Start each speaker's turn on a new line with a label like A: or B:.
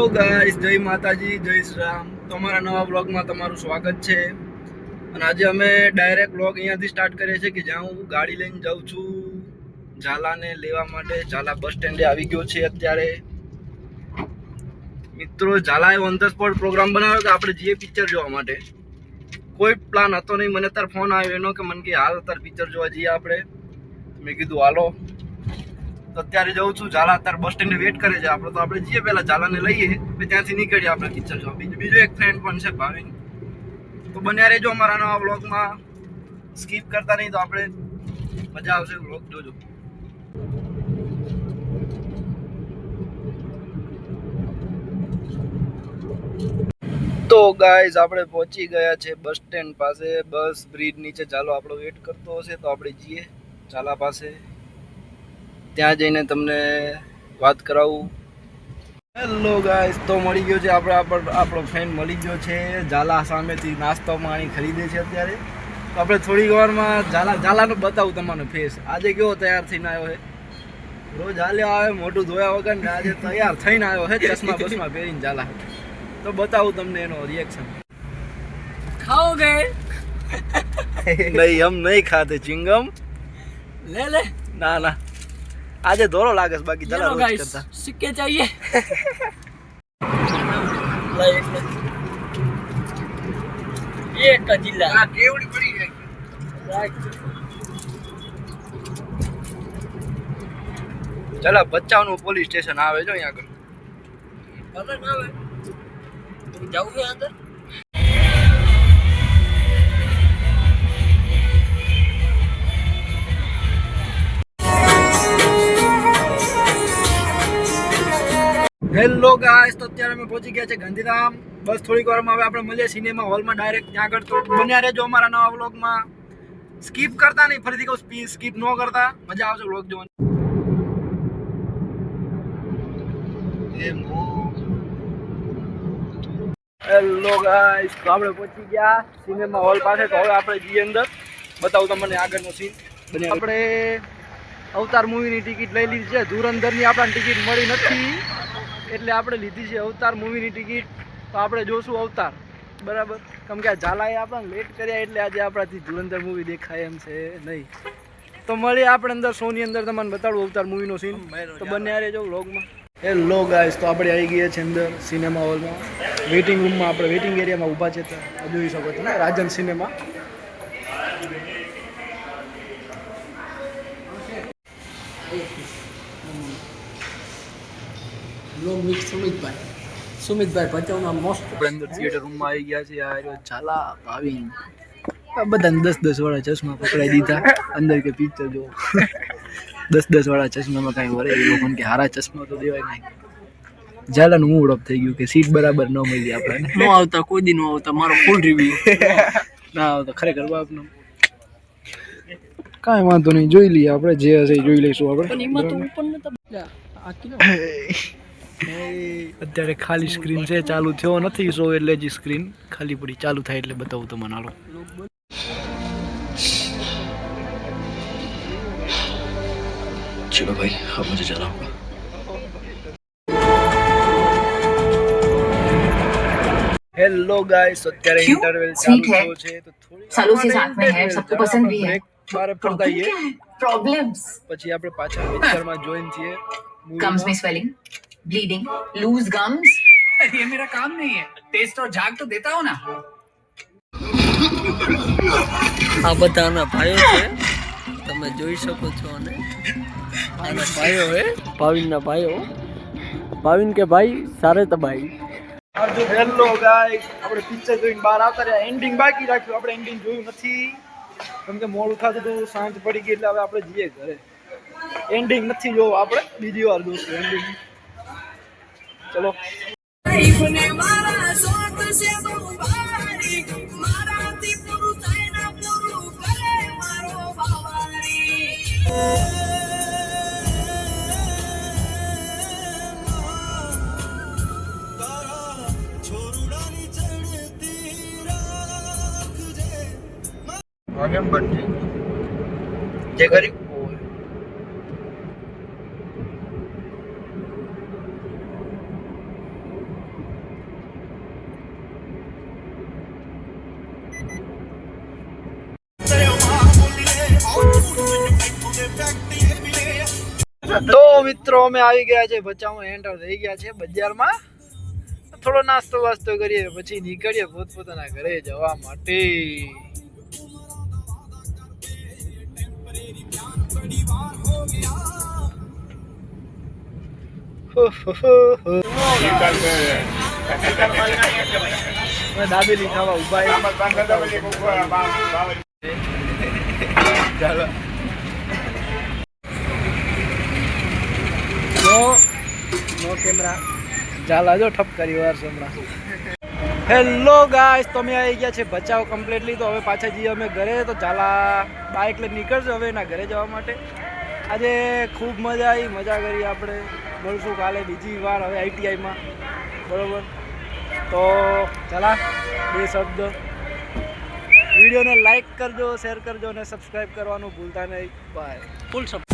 A: Hello guys જય માતાજી, જય શ્રી રામ. તમારા નવા બ્લોગમાં તમારું સ્વાગત છે. અને આજે અમે ડાયરેક્ટ બ્લોગ અહીંયાથી સ્ટાર્ટ કરીએ છીએ કે જ્યાં હું ગાડી લઈને જાઉં છું. ઝાલાને લેવા માટે. ઝાલા બસ સ્ટેન્ડે આવી ગયો છે અત્યારે. મિત્રો, ઝાલાએ ઓન ધ સ્પોટ પ્રોગ્રામ બનાવ્યો કે આપણે જઈએ પિક્ચર જોવા માટે. કોઈ પ્લાન હતો નહીં. મને તાર ફોન આવ્યો એનો કે મને કે, હાલ તાર પિક્ચર જોવા જઈએ આપણે. મેં કીધું, હાલો. તો અત્યારે જઉં છું, ઝાલા અત્યારે બસ સ્ટેન્ડે વેટ કરે છે. આપણે તો આપણે જઈએ પહેલાં ઝાલાને લઈએ ત્યાંથી નીકળીએ આપણે પિક્ચર જોવા બીજું એક ફ્રેન્ડ પણ છે ભાવિન. તો બન્યા રહેજો અમારા નવા બ્લોગમાં સ્કીપ કરતા નહીં તો આપણે મજા આવશે બ્લોગ જોજો. તો ગાઈઝ આપણે પહોંચી ગયા છે બસ સ્ટેન્ડ પાસે. બસ બ્રિજ નીચે ચાલો આપણો વેટ કરતો હશે તો આપણે જઈએ ચાલા પાસે. ત્યાં જઈને તમને વાત કરાવું. હેલો ગાય તો મળી ગયો છે આપણે આપણો ફ્રેન્ડ મળી ગયો છે. ઝાલા સામેથી નાસ્તો પાણી ખરીદે છે અત્યારે. તો આપણે થોડીક વારમાં ઝાલા ઝાલાનું બતાવું તમારો ફેસ આજે કેવો તૈયાર થઈને આવ્યો છે? રોજ હાલ્યો આવે મોટું ધોયા વગર ને આજે તૈયાર થઈને આવ્યો છે ચશ્મા બસમાં પહેરીને ઝાલા. તો બતાવું તમને એનો રિએક્શન
B: ખાઓ ગઈ
A: નહીં હમ નહીં ખાતે ચિંગમ.
B: લે લે.
A: ના ના. આજે ધોરો લાગે છે બાકી
B: દલાલ
A: રોજ કરતા.
B: સિક્કે ચાહીએ એક જિલ્લા આ
A: કેવડી પડી ગઈ. ચલા બચ્ચાઓનું પોલીસ સ્ટેશન આવે જો અહીંયા આગળ.
B: આવે જવું છે અંદર?
A: હેલો ગાઈસ તો અત્યારે અમે પહોંચી ગયા છે ગાંધીધામ. બસ થોડીક વારમાં હવે આપણે મળીએ સિનેમા હોલમાં ડાયરેક્ટ ત્યાં આગળ તો બન્યા રહેજો અમારા નવા વ્લોગમાં સ્કીપ કરતા નહીં, ફરીથી કહું સ્કીપ ન કરતા. મજા આવશે વ્લોગ જોવાની. હેલો ગાઈસ તો આપણે પહોંચી ગયા સિનેમા હોલ પાસે. તો હવે આપણે જઈએ અંદર. બતાવું તમને આગળનો સીન બને આપણે અવતાર મૂવીની ટિકિટ લઈ લીધી છે. ધુરંધરની આપણને ટિકિટ મળી નથી. એટલે આપણે લીધી છે અવતાર મૂવીની ટિકિટ તો આપણે જોશું અવતાર. બરાબર? કેમ કે આ ઝાલાએ આપણને લેટ કર્યા એટલે આજે આપણાથી ધુરંધર મૂવી દેખાય એમ છે નહીં. તો મળીએ આપણે અંદર શોની અંદર. તમને બતાડું અવતાર મૂવીનો સીન તો બંને આરે જો વ્લોગમાં હેલો ગાઈસ તો આપણે આવી ગયા છે અંદર સિનેમા હોલમાં વેઇટિંગ રૂમમાં આપણે વેઇટિંગ એરિયામાં ઊભા છે તો જોઈ શકો છો રાજન સિનેમા
B: સુમિત સુમિતભાઈ. સુમિતભાઈ પટેલના મોસ્ટ
A: આપણે અંદર થિયેટર રૂમમાં આવી ગયા છે આ ઝાલા ભાવિન. બધાને દસ દસ વાળા ચશ્મા પકડાઈ દીધા. અંદર કે પિક્ચર જો દસ દસ વાળા ચશ્મામાં કાંઈ વરે એ લોકોને કે હારા ચશ્મા તો દેવાય નહીં. ઝાલાનું મૂડ અપ થઈ ગયું કે સીટ બરાબર ન મળી આપણે
B: ન આવતા કોઈ દી ન આવતા મારો ફૂલ રિવ્યુ
A: ના આવતા ખરેખર બાપનો. કાંઈ વાંધો નહીં જોઈ લઈએ આપણે જે હશે જોઈ લઈશું આપણે. અત્યારે ખાલી સ્ક્રીન છે ચાલુ થયો નથી શો એટલે જ સ્ક્રીન ખાલી પડી ચાલુ થાય એટલે બતાવું તમને હાલો चलो भाई अब मुझे जाना होगा હેલો ગાઈસ અત્યારે
C: क्यों?
A: ઇન્ટરવેલ
C: Sweet
A: ચાલુ
C: है।
A: થયો છે તો થોડી
C: सालों से
A: વાર
C: साथ में है,
A: interval
C: सबको
A: જરા
C: पसंद भी
A: આપણે
C: है।
A: break બારે પડતા
C: प्रॉब्लम
A: આવીએ.
C: क्या है प्रॉब्लम्स
A: પછી આપણે પાછા પિક્ચરમાં જોઈન થઈએ
C: गम्स में स्वेलिंग ब्लीडिंग लूज गम्स
D: ये मेरा काम नहीं है टेस्ट और झाग तो देता हूँ ना
B: આ બધાના ભાઈઓ છે તમે જોઈ શકો છો અને આના ભાઈઓ હે ભાવિનના ભાઈઓ ભાવિન કે ભાઈ સારે તબાઈ
A: હેલો ગાઈસ આપણે પિક્ચર જોઈને બહાર આવતા રહ્યા એન્ડિંગ બાકી રાખ્યું આપણે એન્ડિંગ જોયું નથી કેમ કે મોડું થતું હતું સાંજ પડી ગઈ એટલે હવે આપણે જઈએ ઘરે એન્ડિંગ નથી જોવું આપણે બીજી વાર જોશું એન્ડિંગ ચલો. બનશે જે કર્યું તો મિત્રો, અમે આવી ગયા છે બચાવ એન્ટર થઈ ગયા છે બજારમાં. થોડો નાસ્તો વાસ્તો કરીએ, પછી નીકળીએ પોતપોતાના ઘરે જવા માટે. હો હો હો. અમે દાબેલી ખાવા ઊભા ચાલો. No no camera. ચાલા જો ઠપ કરી વાર હમણાં. હેલો ગાઈસ તો અમે આવી ગયા છે બચાવ કમ્પ્લીટલી તો હવે પાછા જઈએ અમે ઘરે. તો ચાલા બાઇક લઈને નીકળશે હવે એના ઘરે જવા માટે. આજે ખૂબ મજા આવી મજા કરી આપણે. મળશું કાલે બીજી વાર હવે આઈટીઆઈમાં બરોબર? તો ચાલા, બે શબ્દ. વિડીયોને લાઈક કરજો શેર કરજો અને સબસ્ક્રાઈબ કરવાનું ભૂલતા નહીં. બાય
B: ફૂલ સપ